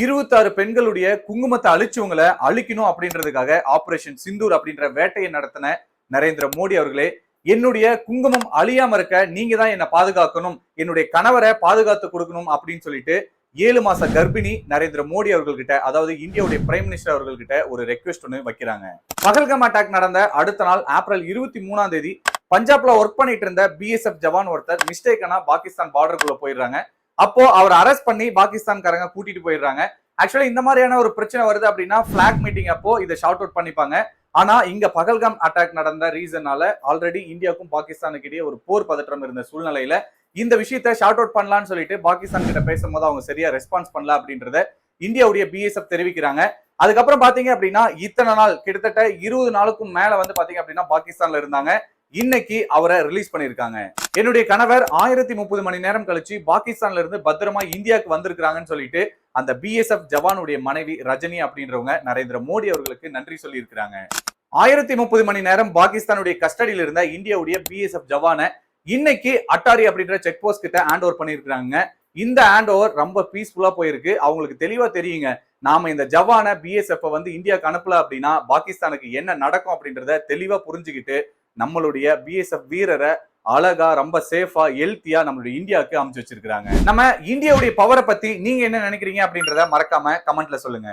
இருபத்தாறு பெண்களுடைய குங்குமத்தை அழிச்சவங்களை அழிக்கணும் அப்படின்றதுக்காக ஆபரேஷன் சிந்தூர் அப்படின்ற வேட்டையை நடத்தின நரேந்திர மோடி அவர்களே என்னுடைய குங்குமம் அழியாம இருக்க நீங்க தான் என்னை பாதுகாக்கணும் என்னுடைய கணவரை பாதுகாத்து கொடுக்கணும் அப்படின்னு சொல்லிட்டு ஏழு மாச கர்ப்பிணி நரேந்திர மோடி அவர்கள்கிட்ட அதாவது இந்தியாவுடைய பிரைம் மினிஸ்டர் அவர்கள்கிட்ட ஒரு ரெக்வெஸ்ட் ஒன்று வைக்கிறாங்க. பகல்காம் அட்டாக் நடந்த அடுத்த நாள் ஏப்ரல் இருபத்தி மூணாம் தேதி பஞ்சாப்ல ஒர்க் பண்ணிட்டு இருந்த பிஎஸ்எஃப் ஜவான் ஒருத்தர் மிஸ்டேக்கான பாகிஸ்தான் பார்டருக்குள்ள போயிடுறாங்க. அப்போ அவர் அரெஸ்ட் பண்ணி பாகிஸ்தான்காரங்க கூட்டிட்டு போயிடுறாங்க. ஆக்சுவலி இந்த மாதிரியான ஒரு பிரச்சனை வருது அப்படின்னா பிளாக் மீட்டிங் அப்போ இதை ஷார்ட் அவுட் பண்ணிப்பாங்க. ஆனா இங்க பகல்காம் அட்டாக் நடந்த ரீசனால ஆல்ரெடி இந்தியாவுக்கும் பாகிஸ்தானுக்கு இடையே ஒரு போர் பதற்றம் இருந்த சூழ்நிலையில இந்த விஷயத்த ஷார்ட் அவுட் பண்ணலாம்னு சொல்லிட்டு பாகிஸ்தான் கிட்ட பேசும்போது அவங்க சரியா ரெஸ்பான்ஸ் பண்ணல அப்படின்றத இந்தியாவுடைய பிஎஸ்எஃப் தெரிவிக்கிறாங்க. அதுக்கப்புறம் பாத்தீங்க அப்படின்னா இத்தனை நாள் கிட்டத்தட்ட இருபது நாளுக்கும் மேல வந்து பாத்தீங்க அப்படின்னா பாகிஸ்தான்ல இருந்தாங்க. இன்னைக்கு அவரை ரிலீஸ் பண்ணியிருக்காங்க. என்னுடைய கணவர் ஆயிரத்தி முப்பது மணி நேரம் கழிச்சு பாகிஸ்தான்ல இருந்து பத்திரமா இந்தியாவுக்கு வந்திருக்கிறாங்கன்னு சொல்லிட்டு அந்த பிஎஸ்எஃப் ஜவானுடைய மனைவி ரஜினி அப்படின்றவங்க நரேந்திர மோடி அவர்களுக்கு நன்றி சொல்லி இருக்கிறாங்க ஆயிரத்தி முப்பது மணி நேரம் பாகிஸ்தானுடைய கஸ்டடியில் இருந்த இந்தியாவுடைய பிஎஸ்எஃப் ஜவானை இன்னைக்கு அட்டாரி அப்படின்ற செக் போஸ்ட் கிட்ட ஹேண்ட் ஓவர் பண்ணியிருக்கிறாங்க. இந்த ஹேண்ட் ஓவர் ரொம்ப பீஸ்ஃபுல்லா போயிருக்கு. அவங்களுக்கு தெளிவா தெரியுங்க. நாம இந்த ஜவானை பிஎஸ்எஃப் வந்து இந்தியாவுக்கு அனுப்பல அப்படின்னா பாகிஸ்தானுக்கு என்ன நடக்கும் அப்படின்றத தெளிவா புரிஞ்சுக்கிட்டு நம்மளுடைய பிஎஸ்எஃப் வீரரை அழகா ரொம்ப சேஃபா ஹெல்த்தியா நம்மளுடைய இந்தியாவுக்கு அமைச்சு வச்சிருக்காங்க நம்ம இந்தியாவுடைய பவரை பத்தி நீங்க என்ன நினைக்கிறீங்க அப்படின்றத மறக்காம கமெண்ட்ல சொல்லுங்க.